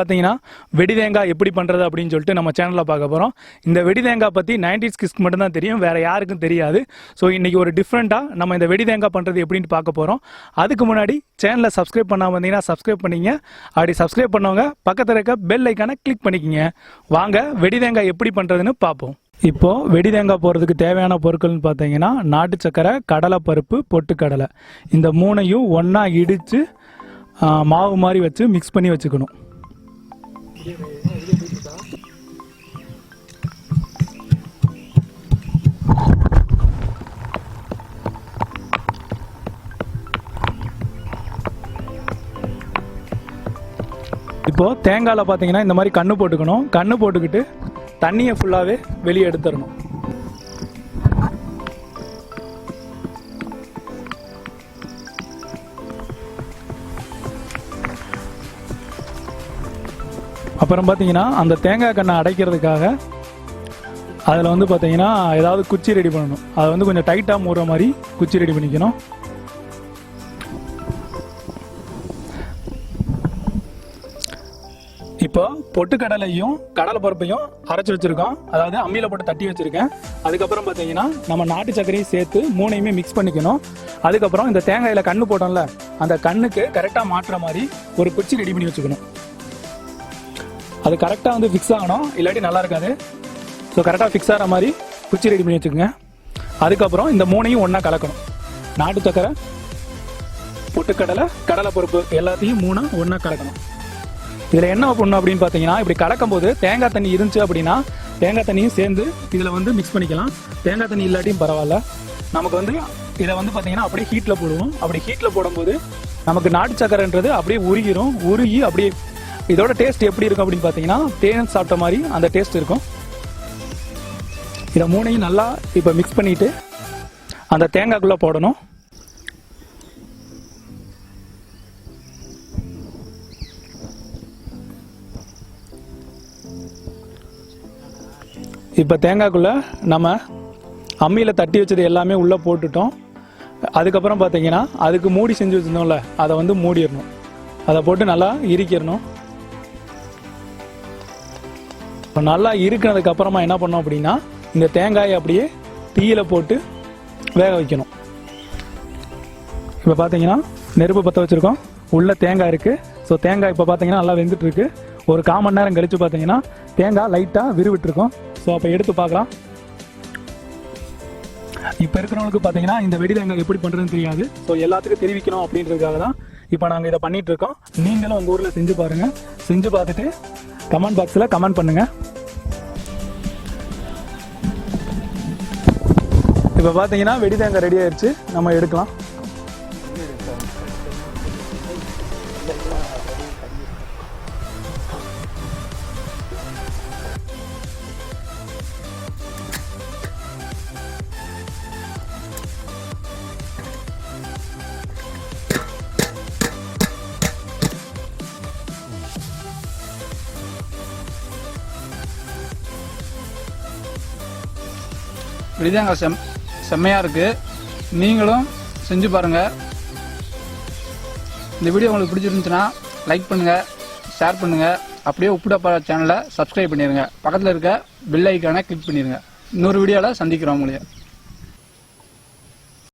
பார்த்தீங்கன்னா வெடி தேங்காய் எப்படி பண்ணுறது அப்படின்னு சொல்லிட்டு நம்ம சேனலில் பார்க்க போகிறோம் இந்த வெடி தேங்காய் பற்றி நைன்டிஸ் கிஸ்க்கு மட்டும்தான் தெரியும் வேறு யாருக்கும் தெரியாது. ஸோ இன்றைக்கி ஒரு டிஃப்ரெண்ட்டாக நம்ம இந்த வெடி தேங்காய் பண்ணுறது எப்படின்னு பார்க்க போகிறோம் அதுக்கு முன்னாடி சேனலை சப்ஸ்கிரைப் பண்ணாமல் வந்தீங்கன்னா சப்ஸ்கிரைப் பண்ணிங்க. அப்படி சப்ஸ்கிரைப் பண்ணவங்க பக்கத்தில் இருக்க பெல் ஐக்கானை கிளிக் பண்ணிக்கிங்க. வாங்க வெடி தேங்காய் எப்படி பண்ணுறதுன்னு பார்ப்போம். இப்போது வெடி தேங்காய் போடுறதுக்கு தேவையான பொருட்கள்னு பார்த்தீங்கன்னா நாட்டு சக்கரை கடலைப்பருப்பு பொட்டுக்கடலை இந்த மூணையும் ஒன்றா இடித்து மாவு மாதிரி வச்சு மிக்ஸ் பண்ணி வச்சுக்கணும். இப்போ தேங்காயில் பார்த்தீங்கன்னா இந்த மாதிரி கண்ணு போட்டுக்கணும். கண்ணு போட்டுக்கிட்டு தண்ணியை ஃபுல்லாகவே வெளியே எடுத்துடணும். அப்புறம் பார்த்தீங்கன்னா அந்த தேங்காய் கண்ணை அடைக்கிறதுக்காக அதில் வந்து பார்த்தீங்கன்னா ஏதாவது குச்சி ரெடி பண்ணணும். அதை வந்து கொஞ்சம் டைட்டாக மூடுற மாதிரி குச்சி ரெடி பண்ணிக்கணும். இப்போ பொட்டுக்கடலையும் கடலை பருப்பையும் அரைச்சி வச்சுருக்கோம். அதாவது அம்மியில் போட்டு தட்டி வச்சுருக்கேன். அதுக்கப்புறம் பார்த்தீங்கன்னா நம்ம நாட்டு சர்க்கரையும் சேர்த்து மூணையுமே மிக்ஸ் பண்ணிக்கணும். அதுக்கப்புறம் இந்த தேங்காயில் கண்ணு போட்டோம்ல அந்த கண்ணுக்கு கரெக்டாக மாட்டுற மாதிரி ஒரு குச்சி ரெடி பண்ணி வச்சுக்கணும். அது கரெக்டாக வந்து ஃபிக்ஸ் ஆகணும். இல்லாட்டி நல்லா இருக்காது. ஸோ கரெக்டாக ஃபிக்ஸ் ஆகிற மாதிரி குச்சி ரெடி பண்ணி வச்சுக்கோங்க. அதுக்கப்புறம் இந்த மூணையும் ஒன்றா கலக்கணும். நாட்டு சக்கரை பொட்டுக்கடலை கடலை பருப்பு எல்லாத்தையும் மூணாக ஒன்றா கலக்கணும். இதில் என்ன பண்ணணும் அப்படின்னு பார்த்தீங்கன்னா இப்படி கலக்கும் போது தேங்காய் தண்ணி இருந்துச்சு அப்படின்னா தேங்காய் தண்ணியும் சேர்ந்து இதில் வந்து மிக்ஸ் பண்ணிக்கலாம். தேங்காய் தண்ணி இல்லாட்டியும் பரவாயில்ல. நமக்கு வந்து இதை வந்து பார்த்தீங்கன்னா அப்படியே ஹீட்டில் போடுவோம். அப்படி ஹீட்டில் போடும்போது நமக்கு நாட்டு சக்கரைன்றது அப்படியே உருகிரும். உருகி அப்படியே இதோட டேஸ்ட் எப்படி இருக்கும் அப்படின்னு பார்த்தீங்கன்னா தேன் சாப்பிட்ட மாதிரி அந்த டேஸ்ட் இருக்கும். இதை மூணையும் நல்லா இப்போ மிக்ஸ் பண்ணிட்டு அந்த தேங்காய்க்குள்ளே போடணும். இப்போ தேங்காய்க்குள்ளே நம்ம அம்மியில் தட்டி வச்சது எல்லாமே உள்ளே போட்டுட்டோம். அதுக்கப்புறம் பார்த்தீங்கன்னா அதுக்கு மூடி செஞ்சு வச்சுருந்தோம்ல அதை வந்து மூடிடணும். அதை போட்டு நல்லா இரிக்கிடணும் இப்போ நல்லா இருக்கிறதுக்கு அப்புறமா என்ன பண்ணோம் அப்படின்னா இந்த தேங்காயை அப்படியே தீயில போட்டு வேக வைக்கணும். இப்போ பார்த்தீங்கன்னா நெருப்பு பற்ற வச்சுருக்கோம். உள்ள தேங்காய் இருக்குது ஸோ தேங்காய் இப்போ பார்த்தீங்கன்னா நல்லா வெந்துட்டு இருக்கு ஒரு கால் மணி நேரம் கழிச்சு பார்த்தீங்கன்னா தேங்காய் லைட்டாக விரிவிட்டுருக்கோம். ஸோ அப்போ எடுத்து பார்க்கலாம். இப்போ இருக்கிறவங்களுக்கு பார்த்தீங்கன்னா இந்த வெடி தேங்காய் எப்படி பண்ணுறதுன்னு தெரியாது. ஸோ எல்லாத்துக்கும் தெரிவிக்கணும் அப்படின்றதுக்காக தான் இப்போ நாங்கள் இதை பண்ணிட்டு இருக்கோம். நீங்களும் உங்கள் ஊரில் செஞ்சு பாருங்கள் செஞ்சு பார்த்துட்டு கமெண்ட் பாக்ஸில் கமெண்ட் பண்ணுங்க. இப்போ பார்த்தீங்கன்னா வெடி ரெடி ஆயிடுச்சு நம்ம எடுக்கலாம். விடிதாங்காய் செம் செம்மையாக இருக்குது நீங்களும் செஞ்சு பாருங்கள் இந்த வீடியோ உங்களுக்கு பிடிச்சிருந்துச்சுன்னா லைக் பண்ணுங்கள் ஷேர் பண்ணுங்கள் அப்படியே உப்புடப்பா சேனலை சப்ஸ்கிரைப் பண்ணிடுங்க பக்கத்தில் இருக்க பில் ஐக்கானை கிளிக் பண்ணிடுங்க இன்னொரு வீடியோவில் சந்திக்கிறோம் உங்களுக்கு